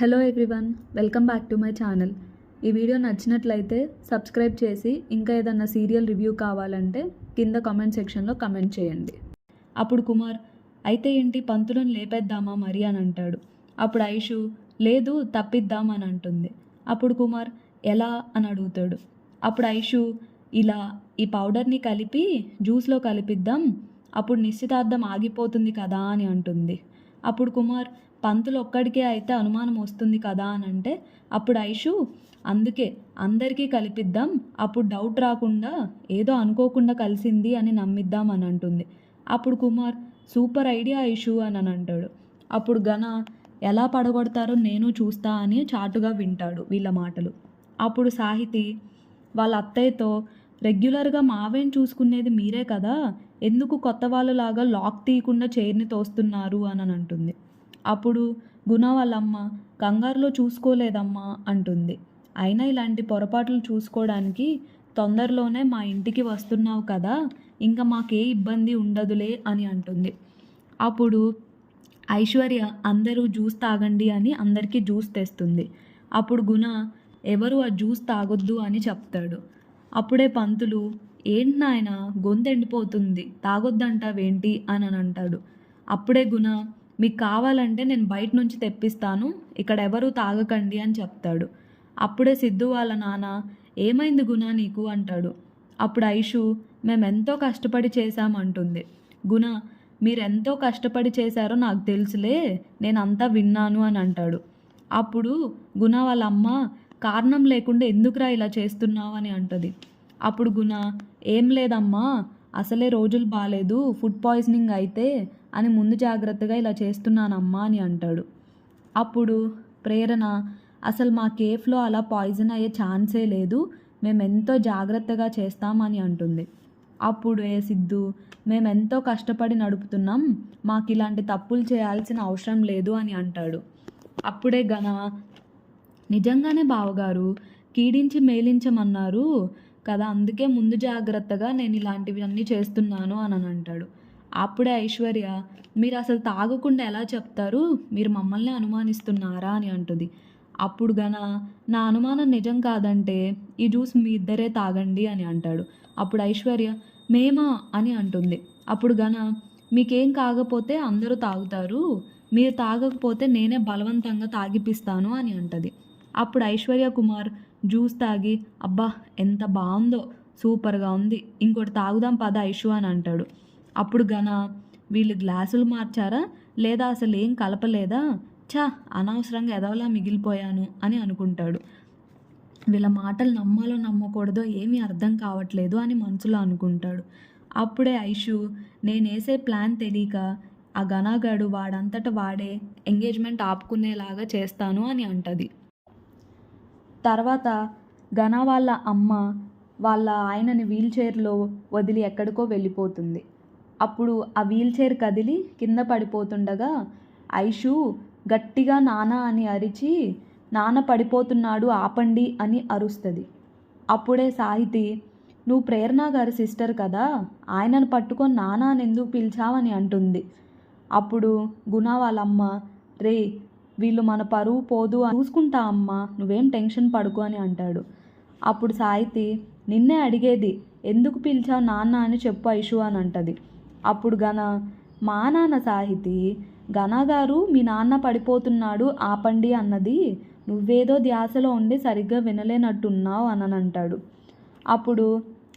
Hello everyone welcome back to my channel ఈ video నచ్చినట్లయితే subscribe చేసి ఇంకా ఏదన్నా సీరియల్ రివ్యూ కావాలంటే కింద కామెంట్ సెక్షన్లో కమెంట్ చేయండి. అప్పుడు కుమార్ అయితే ఏంటి పంతులను లేపేద్దామా మరి? అని అంటాడు. అప్పుడు ఐషు లేదు తప్పిద్దాం అని అంటుంది. అప్పుడు కుమార్ ఎలా? అని అడుగుతాడు. అప్పుడు ఐషు ఇలా ఈ పౌడర్ని కలిపి జ్యూస్లో కలిపిద్దాం. అప్పుడు నిశ్చితార్థం ఆగిపోతుంది కదా? అని అంటుంది. అప్పుడు కుమార్ పంతులు ఒక్కడికే అయితే అనుమానం వస్తుంది కదా అని అంటే అప్పుడు ఐషు అందుకే అందరికీ కలిపిద్దాం అప్పుడు డౌట్ రాకుండా ఏదో అనుకోకుండా కలిసింది అని నమ్మిద్దాం అని అంటుంది. అప్పుడు కుమార్ సూపర్ ఐడియా ఐషు అని అని అంటాడు. అప్పుడు ఘన ఎలా పడగొడతారో నేను చూస్తా అని చాటుగా వింటాడు వీళ్ళ మాటలు. అప్పుడు సాహితి వాళ్ళ అత్తయ్యతో రెగ్యులర్గా మావేం చూసుకునేది మీరే కదా ఎందుకు కొత్త వాళ్ళలాగా లాక్ తీయకుండా చైర్ని తోస్తున్నారు అని అని అంటుంది. అప్పుడు గుణ వాళ్ళమ్మ కంగారులో చూసుకోలేదమ్మా అంటుంది. అయినా ఇలాంటి పొరపాట్లు చూసుకోవడానికి తొందరలోనే మా ఇంటికి వస్తున్నావు కదా ఇంకా మాకే ఇబ్బంది ఉండదులే అని అంటుంది. అప్పుడు ఐశ్వర్య అందరూ జ్యూస్ తాగండి అని అందరికీ జ్యూస్ తెస్తుంది. అప్పుడు గుణ ఎవరు ఆ జ్యూస్ తాగొద్దు అని చెప్తాడు. అప్పుడే పంతులు ఏంటి నాయన గొంతు ఎండిపోతుంది తాగొద్దంటావేంటి? అని అని అంటాడు. అప్పుడే గుణ మీకు కావాలంటే నేను బయట నుంచి తెప్పిస్తాను ఇక్కడ ఎవరు తాగకండి అని చెప్తాడు. అప్పుడే సిద్ధు వాళ్ళ నాన్న ఏమైంది గుణ నీకు? అంటాడు. అప్పుడు ఐషు మేమెంతో కష్టపడి చేశామంటుంది. గుణ మీరెంతో కష్టపడి చేశారో నాకు తెలుసులే నేను అంతా విన్నాను అని అంటాడు. అప్పుడు గుణ వాళ్ళ అమ్మ కారణం లేకుండా ఎందుకురా ఇలా చేస్తున్నావు? అని అంటుంది. అప్పుడు గుణ ఏం లేదమ్మా అసలే రోజులు బాగాలేదు ఫుడ్ పాయిజనింగ్ అయితే అని ముందు జాగ్రత్తగా ఇలా చేస్తున్నానమ్మా అని అంటాడు. అప్పుడు ప్రేరణ అసలు మా కేఫ్లో అలా పాయిజన్ అయ్యే ఛాన్సే లేదు మేము ఎంతో జాగ్రత్తగా చేస్తామని అంటుంది. అప్పుడు ఏ సిద్ధు మేము ఎంతో కష్టపడి నడుపుతున్నాం మాకు ఇలాంటి తప్పులు చేయాల్సిన అవసరం లేదు అని అంటాడు. అప్పుడే గన నిజంగానే బావగారు కీడించి మేలించమన్నారు కదా అందుకే ముందు జాగ్రత్తగా నేను ఇలాంటివి అన్నీ చేస్తున్నాను అని అని అంటాడు. అప్పుడే ఐశ్వర్య మీరు అసలు తాగకుండా ఎలా చెప్తారు? మీరు మమ్మల్ని అనుమానిస్తున్నారా? అని అంటుంది. అప్పుడు గన నా అనుమానం నిజం కాదంటే ఈ జ్యూస్ మీ ఇద్దరే తాగండి అని అంటాడు. అప్పుడు ఐశ్వర్య మేమా? అని అంటుంది. అప్పుడు గన మీకేం కాకపోతే అందరూ తాగుతారు. మీరు తాగకపోతే నేనే బలవంతంగా తాగిపిస్తాను అని అంటది. అప్పుడు ఐశ్వర్య కుమార్ జ్యూస్ తాగి అబ్బా ఎంత బాగుందో సూపర్గా ఉంది ఇంకోటి తాగుదాం పద ఐషు అని అంటాడు. అప్పుడు గన వీళ్ళు గ్లాసులు మార్చారా? లేదా అసలు ఏం కలపలేదా? ఛా అనవసరంగా ఎదవలా మిగిలిపోయాను అని అనుకుంటాడు. వీళ్ళ మాటలు నమ్మాలో నమ్మకూడదో ఏమీ అర్థం కావట్లేదు అని మనసులో అనుకుంటాడు. అప్పుడే ఐషు నేనేసే ప్లాన్ తెలియక ఆ గనాగాడు వాడంతట వాడే ఎంగేజ్మెంట్ ఆపుకునేలాగా చేస్తాను అని అంటది. తర్వాత ఘన వాళ్ళ అమ్మ వాళ్ళ ఆయనని వీల్చైర్లో వదిలి ఎక్కడికో వెళ్ళిపోతుంది. అప్పుడు ఆ వీల్ చైర్ కదిలి కింద పడిపోతుండగా ఐషు గట్టిగా నాన్న అని అరిచి నాన్న పడిపోతున్నాడు ఆపండి అని అరుస్తుంది. అప్పుడే సాహితి నువ్వు ప్రేరణ గారి సిస్టర్ కదా ఆయనను పట్టుకొని నాన్న అని ఎందుకు పిలిచావని అంటుంది. అప్పుడు గుణ వాళ్ళమ్మ రే వీళ్ళు మన పరువు పోదు అని చూసుకుంటా అమ్మా నువ్వేం టెన్షన్ పడుకో అని అంటాడు. అప్పుడు సాయితి నిన్నే అడిగేది ఎందుకు పిలిచావు నాన్న అని చెప్పు ఐషు అని అంటది. అప్పుడు గన మా నాన్న సాహితి గారు మీ నాన్న పడిపోతున్నాడు ఆపండి అన్నది నువ్వేదో ధ్యాసలో ఉండి సరిగ్గా వినలేనట్టున్నావు అని అంటాడు. అప్పుడు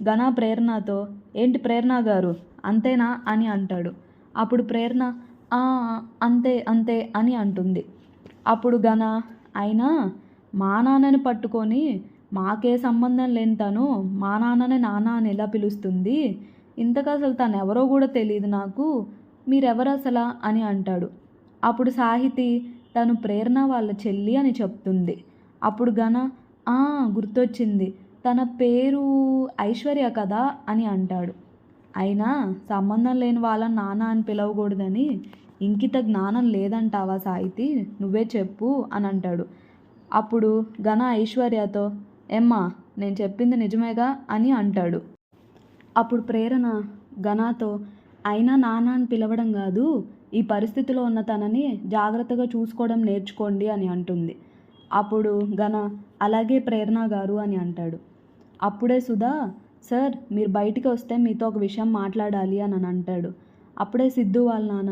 ఘన ప్రేరణతో ఏంటి ప్రేరణ గారు అంతేనా అని అంటాడు. అప్పుడు ప్రేరణ అంతే అంతే అని అంటుంది. అప్పుడు గన అయినా మా నాన్నని పట్టుకొని మాకే సంబంధం లేని తను మా నాన్నని నాన్న అని ఎలా పిలుస్తుంది? ఇంతకు అసలు తను ఎవరో కూడా తెలియదు నాకు. మీరెవరు అసలా అని అంటాడు. అప్పుడు సాహితి తను ప్రేరణ వాళ్ళ చెల్లి అని చెప్తుంది. అప్పుడు గన "ఆ, గుర్తొచ్చింది. తన పేరు ఐశ్వర్య కదా అని అంటాడు. అయినా సంబంధం లేని వాళ్ళని నాన్న అని పిలవకూడదని ఇంకిత జ్ఞానం లేదంటావా సాహితి? నువ్వే చెప్పు అని అంటాడు అప్పుడు ఘన ఐశ్వర్యతో ఎమ్మా నేను చెప్పింది నిజమేగా? అని అంటాడు. అప్పుడు ప్రేరణ ఘనాతో అయినా నాన్న అని పిలవడం కాదు ఈ పరిస్థితిలో ఉన్న తనని జాగ్రత్తగా చూసుకోవడం నేర్చుకోండి అని అంటుంది. అప్పుడు ఘన అలాగే ప్రేరణ గారు అని అంటాడు. అప్పుడే సుధా సార్ మీరు బయటికి వస్తే మీతో ఒక విషయం మాట్లాడాలి అని అని అంటాడు. అప్పుడే సిద్ధు వాళ్ళ నాన్న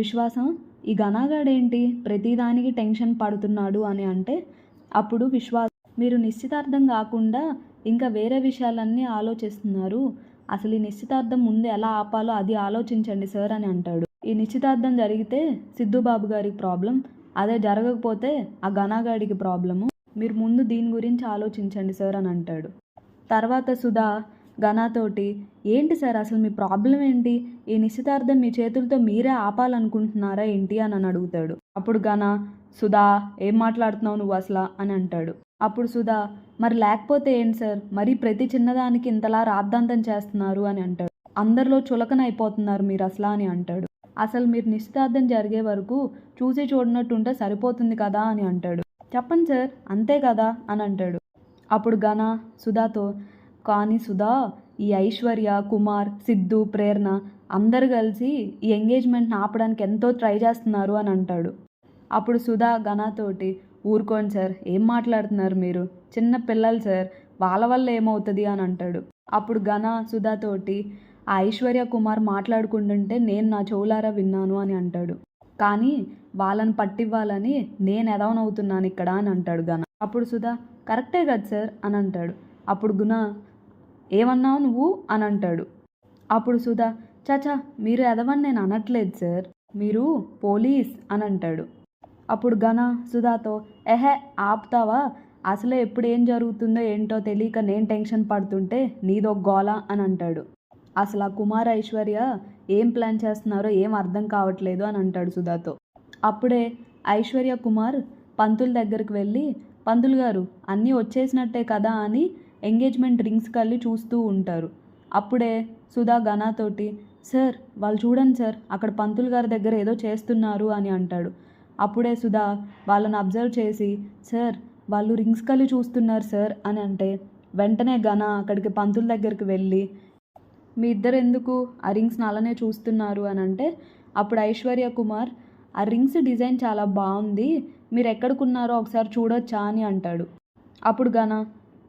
విశ్వాసం ఈ ఘనాగాడేంటి? ప్రతిదానికి టెన్షన్ పడుతున్నాడు అని అంటే అప్పుడు విశ్వాసం. మీరు నిశ్చితార్థం కాకుండా ఇంకా వేరే విషయాలన్నీ ఆలోచిస్తున్నారు. అసలు ఈ నిశ్చితార్థం ముందు ఎలా ఆపాలో అది ఆలోచించండి సార్ అని అంటాడు. ఈ నిశ్చితార్థం జరిగితే సిద్ధుబాబు గారికి ప్రాబ్లం అదే జరగకపోతే ఆ ఘనాగాడికి ప్రాబ్లము. మీరు ముందు దీని గురించి ఆలోచించండి సార్ అని అంటాడు. తర్వాత సుధా ఘనాతోటి ఏంటి సార్ అసలు మీ ప్రాబ్లం ఏంటి? ఈ నిశ్చితార్థం మీ చేతులతో మీరే ఆపాలనుకుంటున్నారా ఏంటి? అని అని అడుగుతాడు. అప్పుడు ఘన సుధా ఏం మాట్లాడుతున్నావు నువ్వు అసలు? అని అంటాడు. అప్పుడు సుధా మరి లేకపోతే ఏంటి సార్? మరి ప్రతి చిన్నదానికి ఇంతలా రాద్ధాంతం చేస్తున్నారు? అని అంటాడు. అందరిలో చులకన అయిపోతున్నారు మీరు అసలా? అని అంటాడు. అసలు మీరు నిశ్చితార్థం జరిగే వరకు చూసి చూడనట్టుంటే సరిపోతుంది కదా? అని అంటాడు. చెప్పండి సార్ అంతే కదా? అని అంటాడు. అప్పుడు ఘన సుధాతో కానీ సుధా ఈ ఐశ్వర్య కుమార్ సిద్ధు ప్రేరణ అందరు కలిసి ఈ ఎంగేజ్మెంట్ని ఆపడానికి ఎంతో ట్రై చేస్తున్నారు అని అంటాడు. అప్పుడు సుధా ఘనాతోటి ఊరుకోండి సార్ ఏం మాట్లాడుతున్నారు మీరు? చిన్న పిల్లలు సార్ వాళ్ళ వల్ల ఏమవుతుంది? అని అంటాడు. అప్పుడు ఘన సుధాతోటి ఆ ఐశ్వర్య కుమార్ మాట్లాడుకుంటుంటే నేను నా చెవులారా విన్నాను అని అంటాడు. కానీ వాళ్ళని పట్టివ్వాలని నేను ఎదవనవుతున్నాను ఇక్కడ అని అంటాడు ఘన అప్పుడు సుధా కరెక్టే కదా సార్ అని అంటాడు. అప్పుడు గుణ ఏమన్నావు నువ్వు? అని అంటాడు అప్పుడు సుధా చాచా మీరు ఎదవని నేను అనట్లేదు సార్. మీరు పోలీస్ అని అంటాడు అప్పుడు ఘన సుధాతో ఎహే ఆపుతావా? అసలే ఎప్పుడు ఏం జరుగుతుందో ఏంటో తెలియక నేను టెన్షన్ పడుతుంటే నీదో గోల అని అంటాడు అసలు ఆ కుమార్ ఐశ్వర్య ఏం ప్లాన్ చేస్తున్నారో ఏం అర్థం కావట్లేదు అని అంటాడు సుధాతో. అప్పుడే ఐశ్వర్య కుమార్ పంతుల దగ్గరికి వెళ్ళి పంతులు గారు అన్నీ వచ్చేసినట్టే కదా అని ఎంగేజ్మెంట్ రింగ్స్ కల్లి చూస్తూ ఉంటారు. అప్పుడే సుధా ఘనాతోటి సార్ వాళ్ళు చూడండి సార్ అక్కడ పంతులు గారి దగ్గర ఏదో చేస్తున్నారు అని అంటాడు. అప్పుడే సుధా వాళ్ళని అబ్జర్వ్ చేసి సార్ వాళ్ళు రింగ్స్ కల్లి చూస్తున్నారు సార్ అని అంటే వెంటనే ఘన అక్కడికి పంతుల దగ్గరికి వెళ్ళి మీ ఇద్దరు ఎందుకు ఆ రింగ్స్ని అలానే చూస్తున్నారు అని అంటే అప్పుడు ఐశ్వర్య కుమార్ ఆ రింగ్స్ డిజైన్ చాలా బాగుంది మీరు ఎక్కడికున్నారో ఒకసారి చూడొచ్చా అని అంటాడు. అప్పుడు ఘన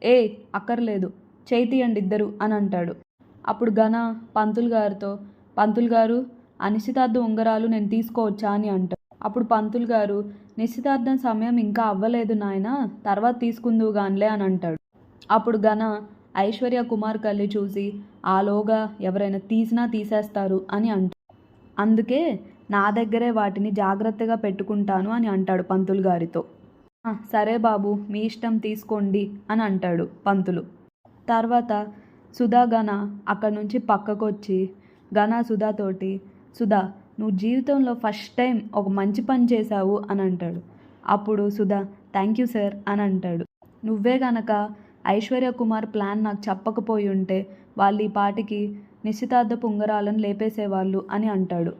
ఏ అక్కర్లేదు. చేతియండి ఇద్దరు అని అంటాడు. అప్పుడు ఘన పంతులు గారితో పంతులు గారు ఆ నిశ్చితార్థ ఉంగరాలు నేను తీసుకోవచ్చా? అని అంటాడు. అప్పుడు పంతులు గారు నిశ్చితార్థం సమయం ఇంకా అవ్వలేదు నాయన తర్వాత తీసుకుందువు గానిలే అని అంటాడు. అప్పుడు ఘన ఐశ్వర్య కుమార్ కళ్ళి చూసి ఆలోగా ఎవరైనా తీసినా తీసేస్తారు అని అంటాడు. అందుకే నా దగ్గరే వాటిని జాగ్రత్తగా పెట్టుకుంటాను అని అంటాడు పంతులు గారితో. సరే బాబు మీ ఇష్టం తీసుకోండి అని అంటాడు పంతులు. తర్వాత సుధా ఘన అక్కడి నుంచి పక్కకు వచ్చి గణ సుధాతోటి సుధా నువ్వు జీవితంలో ఫస్ట్ టైం ఒక మంచి పని చేశావు అని అంటాడు. అప్పుడు సుధా థ్యాంక్ యూ సార్ అని అంటాడు. నువ్వే గనక ఐశ్వర్య కుమార్ ప్లాన్ నాకు చెప్పకపోయి ఉంటే వాళ్ళు ఈ పాటికి నిశ్చితార్థ పుంగరాలను లేపేసేవాళ్ళు అని అంటాడు.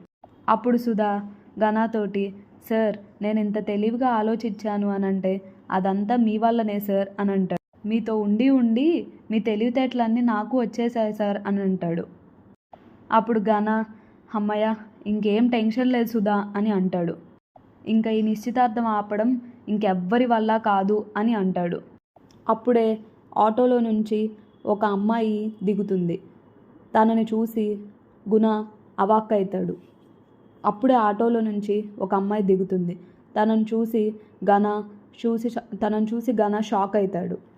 అప్పుడు సుధా ఘనాతోటి సార్ నేను ఇంత తెలివిగా ఆలోచించాను అని అంటే అదంతా మీ వల్లనే సార్ అని అంటాడు మీతో ఉండి ఉండి మీ తెలివితేటలన్నీ నాకు వచ్చేసాయి సార్ అని అంటాడు అప్పుడు గాన అమ్మయ్య ఇంకేం టెన్షన్ లేదు సుధా అని అంటాడు. ఇంకా ఈ నిశ్చితార్థం ఆపడం ఇంకెవ్వరి వల్ల కాదు అని అంటాడు. అప్పుడే ఆటోలో నుంచి ఒక అమ్మాయి దిగుతుంది. తనని చూసి గుణ అవాక్కవుతాడు అప్పుడే ఆటోలో నుంచి ఒక అమ్మాయి దిగుతుంది. తనను చూసి ఘన చూసి తనను చూసి ఘన షాక్ అవుతాడు.